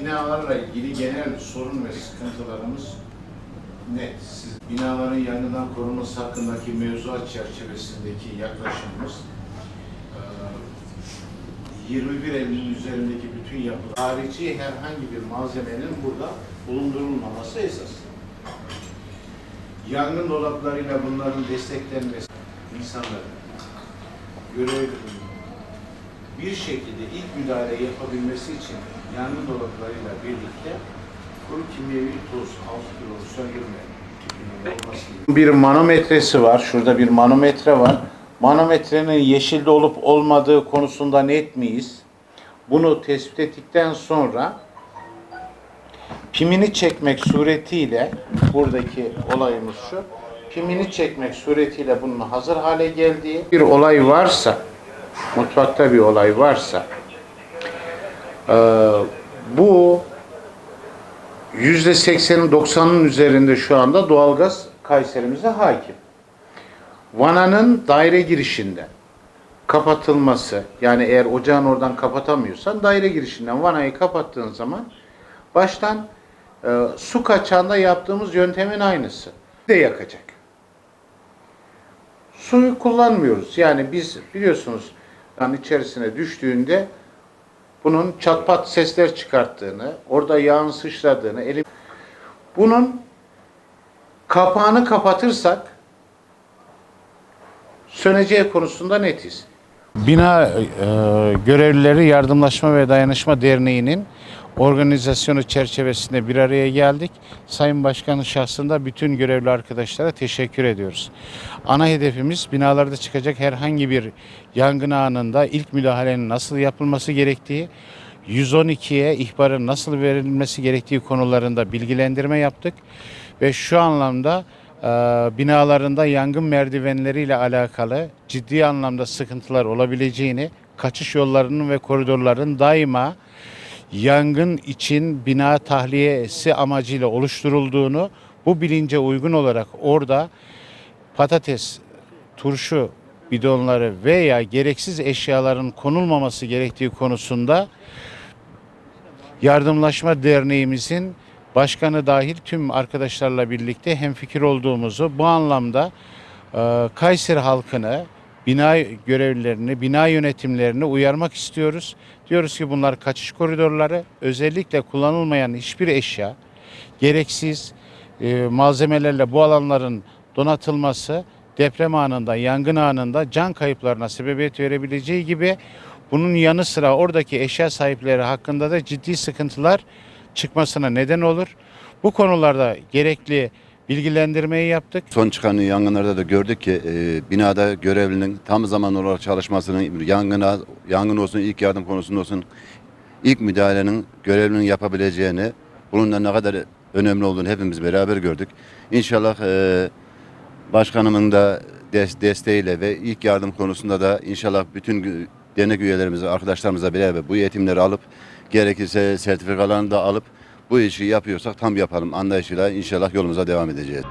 Binalarla ilgili genel sorun ve sıkıntılarımız net. Siz binaların yangından korunması hakkındaki mevzuat çerçevesindeki yaklaşımımız eee, 21 Eylül'ün üzerindeki bütün yapı harici herhangi bir malzemenin burada bulundurulmaması esas. Yangın dolaplarıyla bunların desteklenmesi insanların görev bir şekilde ilk müdahale yapabilmesi için yangın dolaplarıyla birlikte kuru kimyevi toz, alt kilo, söndürme. Bir manometresi var. Şurada bir manometre var. Manometrenin yeşilde olup olmadığı konusunda net miyiz? Bunu tespit ettikten sonra pimini çekmek suretiyle buradaki olayımız şu. Pimini çekmek suretiyle bunun hazır hale geldiği bir olay varsa mutfakta bir olay varsa eee, bu yüzde seksenin doksanın üzerinde şu anda doğalgaz Kayserimize hakim. Vananın daire girişinde kapatılması yani eğer ocağın oradan kapatamıyorsan daire girişinden vanayı kapattığın zaman baştan e, su kaçağında yaptığımız yöntemin aynısı de yakacak. Suyu kullanmıyoruz. Yani biz biliyorsunuz yani içerisine düştüğünde bunun çatpat sesler çıkarttığını, orada yağın sıçradığını, elim bunun kapağını kapatırsak söneceği konusunda netiz. Bina e, görevlileri Yardımlaşma ve Dayanışma Derneği'nin organizasyonu çerçevesinde bir araya geldik. Sayın Başkan'ın şahsında bütün görevli arkadaşlara teşekkür ediyoruz. Ana hedefimiz binalarda çıkacak herhangi bir yangın anında ilk müdahalenin nasıl yapılması gerektiği, 112'ye ihbarın nasıl verilmesi gerektiği konularında bilgilendirme yaptık ve şu anlamda binalarında yangın merdivenleriyle alakalı ciddi anlamda sıkıntılar olabileceğini, kaçış yollarının ve koridorların daima yangın için bina tahliyesi amacıyla oluşturulduğunu, bu bilince uygun olarak orada patates, turşu bidonları veya gereksiz eşyaların konulmaması gerektiği konusunda Yardımlaşma Derneğimizin başkanı dahil tüm arkadaşlarla birlikte hemfikir olduğumuzu bu anlamda e, Kayseri halkını, bina görevlilerini, bina yönetimlerini uyarmak istiyoruz. Diyoruz ki bunlar kaçış koridorları, özellikle kullanılmayan hiçbir eşya, gereksiz e, malzemelerle bu alanların donatılması deprem anında, yangın anında can kayıplarına sebebiyet verebileceği gibi bunun yanı sıra oradaki eşya sahipleri hakkında da ciddi sıkıntılar çıkmasına neden olur. Bu konularda gerekli bilgilendirmeyi yaptık. Son çıkan yangınlarda da gördük ki e, binada görevlinin tam zaman olarak çalışmasının yangına yangın olsun ilk yardım konusunda olsun ilk müdahalenin görevlinin yapabileceğini bunun da ne kadar önemli olduğunu hepimiz beraber gördük. İnşallah e, başkanımın da des- desteğiyle ve ilk yardım konusunda da inşallah bütün dernek üyelerimizi arkadaşlarımızla beraber bu eğitimleri alıp gerekirse sertifikalarını da alıp bu işi yapıyorsak tam yapalım anlayışıyla inşallah yolumuza devam edeceğiz.